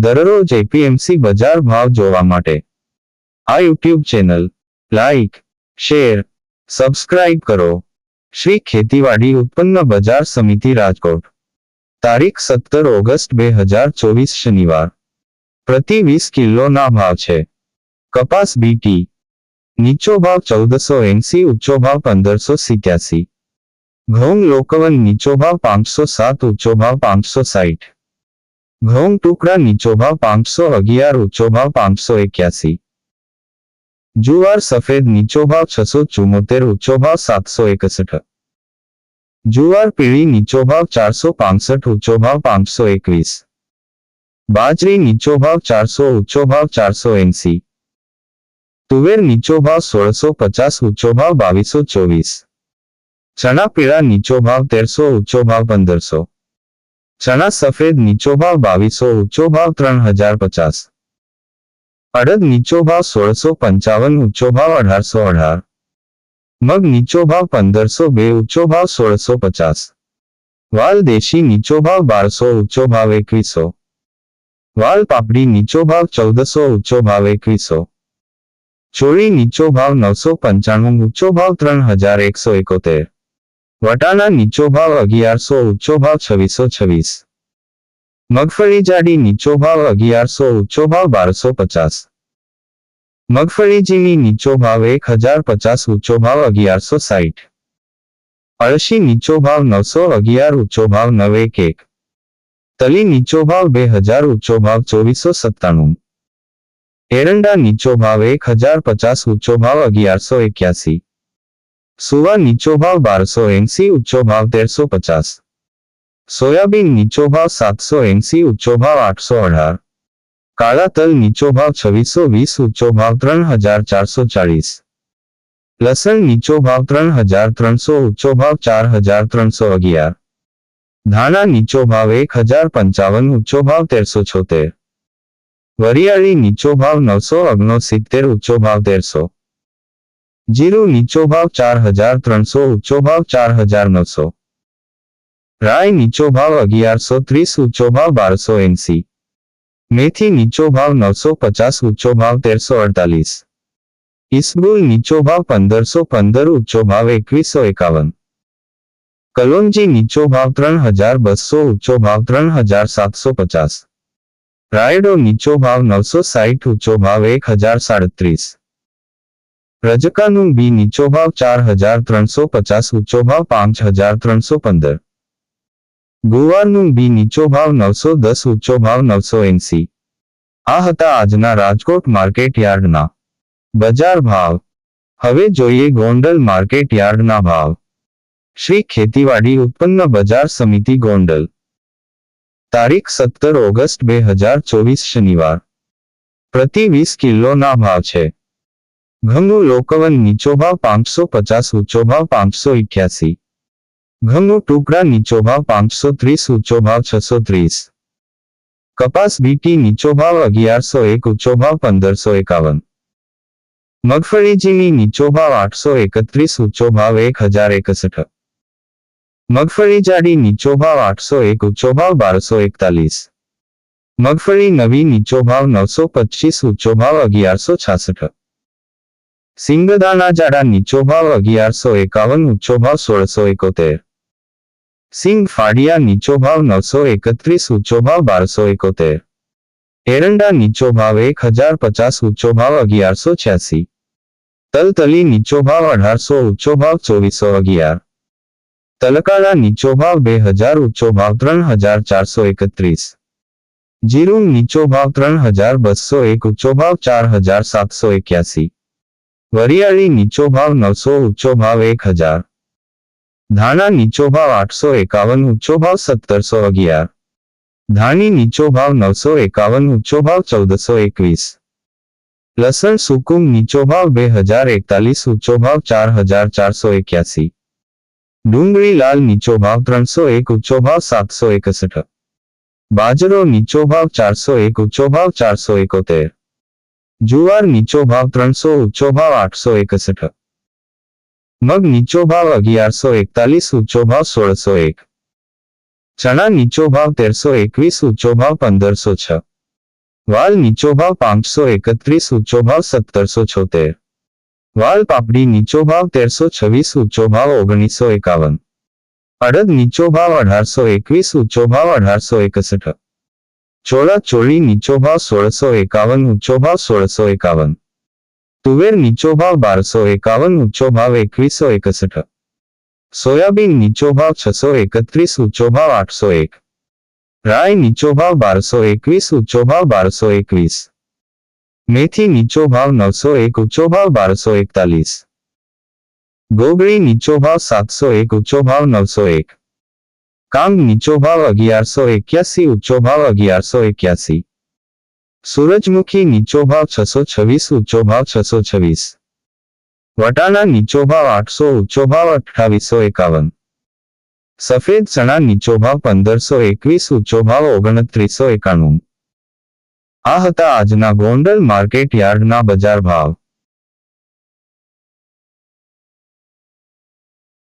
દરરોજ એપીએમસી બજાર ભાવ જોવા માટે. આ YouTube channel like share subscribe કરો. શ્રી ખેતીવાડી ઉત્પન્ન બજાર સમિતિ રાજકોટ. તારીખ સત્તર ઓગસ્ટ બે હજાર ચોવીસ શનિવાર. પ્રતિ વીસ કિલોના ભાવ છે. કપાસ બીટી નીચો ભાવ ચૌદસો એંસી, ઊંચો ભાવ પંદરસો સિત્યાસી. ઘઉં લોકવન નીચો ભાવ પાંચસો સાત, ઊંચો ભાવ પાંચસો સાઠ ઘઉં ટુકડા નીચો ભાવ પાંચસો અગિયાર ઊંચો ભાવ પાંચસો એક્યાસી જુવાર સફેદ નીચો ભાવ છસો ચુમ્મોતેર ઊંચો ભાવ સાતસો એકસઠ જુવાર પીળી નીચો ભાવ ચારસો પાંસઠ ઊંચો ભાવ પાંચસો એકવીસ બાજરી નીચો ભાવ ચારસો ઊંચો ભાવ ચારસો એંસી તુવેર નીચો ભાવ સોળસો પચાસ ઊંચો ભાવ બાવીસો ચોવીસ ચણા પીળા નીચો ભાવ તેરસો ઊંચો ભાવ પંદરસો ચણા સફેદ નીચો ભાવ બાવીસો ઊંચો ભાવ ત્રણ હજાર પચાસ અડદ નીચો ભાવ સોળસો પંચાવન ઊંચો ભાવ અઢારસો અઢાર મગ નીચો ભાવ પંદરસો બે ઊંચો ભાવ સોળસો પચાસ વાલ દેશી નીચો ભાવ બારસો ઊંચો ભાવ એકવીસો વાલ પાપડી નીચો ભાવ ચૌદસો ઊંચો ભાવ એકવીસો ચોળી નીચો ભાવ નવસો પંચાણું ઊંચો ભાવ ત્રણ હજાર એકસો એકોતેર વટાણા નીચો ભાવ અગિયારસો ઊંચો ભાવ છવ્વીસો છવ્વીસ મગફળી જાડી નીચો ભાવ અગિયારસો ઊંચો ભાવ બારસો પચાસ મગફળી ઝીણી નીચો ભાવ એક હજાર પચાસ ઊંચો ભાવ અગિયારસો સાઠ અળશી નીચો ભાવ નવસો અગિયાર ઊંચો ભાવ નવ એક એક તલી નીચો ભાવ બે હજાર ઊંચો ભાવ ચોવીસો સત્તાણું એરંડા નીચો ભાવ એક હજાર પચાસ ઊંચો ભાવ અગિયારસો એક્યાસી સુવા નીચો ભાવ બારસો એંસી ઊંચો ભાવ તેરસો પચાસ સોયાબીન નીચો ભાવ સાતસો એંસી ઊંચો ભાવ આઠસો અઢાર કાળા તલ નીચો ભાવ છવ્વીસો વીસ ઊંચો ભાવ ત્રણ હજાર ચારસો ચાળીસ લસણ નીચો ભાવ ત્રણ હજાર ત્રણસો ઊંચો ભાવ ચાર હજાર ત્રણસો અગિયાર ધાણા નીચો ભાવ એક હજાર પંચાવન ઊંચો ભાવ તેરસો છોતેર વરિયાળી નીચો ભાવ નવસો ઓગણસિત્તેર ઊંચો ભાવ તેરસો જીરું નીચો ભાવ ચાર હજાર ત્રણસો ઊંચો ભાવ ચાર હજાર નવસો રાય નીચો ભાવ અગિયારસો ત્રીસ ઊંચો ભાવ બારસો એંસી મેથી નીચો ભાવ નવસો પચાસ ઊંચો ભાવ તેરસો અડતાલીસ ઇસબુલ નીચો ભાવ પંદરસો પંદર ઊંચો ભાવ એકવીસો એકાવન કલોંજી નીચો ભાવ ત્રણ હજાર બસો ઊંચો ભાવ ત્રણ હજાર સાતસો પચાસ રાયડો નીચો ભાવ નવસો સાઠ ઊંચો ભાવ એક હજાર સાડત્રીસ રજકાનું બી નીચો ભાવ ચાર હજાર ત્રણસો પચાસ, ઊંચો ભાવ પાંચ હજાર ત્રણસો પંદર. ગુવારનું બી નીચો ભાવ નવસો દસ, ઊંચો ભાવ નવસો એંસી. આ હતા આજના રાજકોટ માર્કેટ યાર્ડના બજાર ભાવ. હવે જોઈએ ગોંડલ માર્કેટ યાર્ડના ભાવ. શ્રી ખેતીવાડી ઉત્પન્ન બજાર સમિતિ ગોંડલ. તારીખ સત્તર ઓગસ્ટ બે હજાર ચોવીસ શનિવાર. પ્રતિ વીસ કિલોના ભાવ છે. ઘઉંનું લોકવન નીચો ભાવ પાંચસો પચાસ ઊંચો ભાવ પાંચસો ઇઠ્યાસી ઘઉંનું ટુકડા નીચો ભાવ પાંચસો ત્રીસ ઊંચો ભાવ છસો ત્રીસ કપાસ બીટી નીચો ભાવ અગિયારસો એક ઊંચો ભાવ પંદરસો એકાવન મગફળી ઝીણી નીચો ભાવ આઠસો એકત્રીસ ઊંચો ભાવ એક હજાર એકસઠ મગફળી જાડી નીચો ભાવ આઠસો એક ઊંચો ભાવ બારસો એકતાલીસ મગફળી નવી નીચો ભાવ નવસો પચીસ ઊંચો ભાવ અગિયારસો છાસઠ સિંગદાણા જાડા નીચો ભાવ અગિયારસો એકાવન ઊંચો ભાવ સોળસો એકોતેર સિંગ ફાડિયા નીચો ભાવ નવસો એકત્રીસ ઊંચો ભાવ બારસો એકોતેર એરંડા નીચો ભાવ એક હજાર પચાસ ઊંચો ભાવ અગિયારસો છ્યાસી તલતલી નીચો ભાવ અઢારસો ઊંચો ભાવ ચોવીસો અગિયાર તલકાળા નીચો ભાવ બે હજાર ઊંચો ભાવ ત્રણ હજાર ચારસો એકત્રીસ જીરું નીચો ભાવ ત્રણ હજાર બસો એક ઊંચો ભાવ ચાર હજાર સાતસો એક્યાસી વરિયાળી નીચો ભાવ નવસો ઊંચો ભાવ એક હજાર ધાણા નીચો ભાવ આઠસો એકાવન ઊંચો ભાવ સત્તરસો અગિયાર ધાણી નીચો ભાવ નવસો એકાવન ઊંચો ભાવ ચૌદસો એકવીસ લસણ સુકુમ નીચો ભાવ બે હજાર એકતાલીસ ઊંચો ભાવ ચાર હજાર ચારસો એક્યાસી ડુંગળી લાલ નીચો ભાવ ત્રણસો એક ઊંચો ભાવ સાતસો એકસઠ બાજરો નીચો ભાવ ચારસો એક ઊંચો ભાવ ચારસો એકોતેર જુવાર નીચો ભાવ ત્રણસો ઊંચો ભાવ આઠસો એકસઠ મગ નીચો ભાવ અગિયારસો એકતાલીસ ઊંચો ભાવ સોળસો એક ચણા નીચો ભાવ તેરસો એકવીસ ઊંચો ભાવ પંદરસો છ વાલ નીચો ભાવ પાંચસો એકત્રીસ ઊંચો ભાવ સત્તરસો છોતેર વાલ પાપડી નીચો ભાવ તેરસો છવ્વીસ ઊંચો ભાવ ઓગણીસો એકાવન અડદ નીચો ભાવ અઢારસો એકવીસ ઊંચો ભાવ અઢારસો એકસઠ ચોળા ચોળી નીચો ભાવ સોળસો એકાવન ઊંચો ભાવ સોળસો એકાવન તુવેર નીચો ભાવ બારસો એકાવન ઊંચો ભાવ એકવીસો એકસઠ સોયાબીન નીચો ભાવ છસો એકત્રીસ ઊંચો ભાવ આઠસો એક રાય નીચો ભાવ બારસો એકવીસ ઊંચો ભાવ બારસો એકવીસ મેથી નીચો ભાવ નવસો એક ઊંચો ભાવ બારસો એકતાલીસ ગોગળી નીચો ભાવ સાતસો એક ઊંચો ભાવ નવસો એક કાંગ નીચો ભાવ અગિયારસો એક્યાસી ઊંચો ભાવ અગિયારસો એક્યાસી. સૂરજમુખી નીચો ભાવ છસો છવ્વીસ ઊંચો ભાવ છસો છવ્વીસ. વટાણા નીચો ભાવ આઠસો ઊંચો ભાવ અઠ્ઠાવીસો એકાવન. સફેદ ચણા નીચો ભાવ પંદરસો એકવીસ ઊંચો ભાવ ઓગણત્રીસો એકાણું. આ હતા આજના ગોંડલ માર્કેટ યાર્ડના બજાર ભાવ.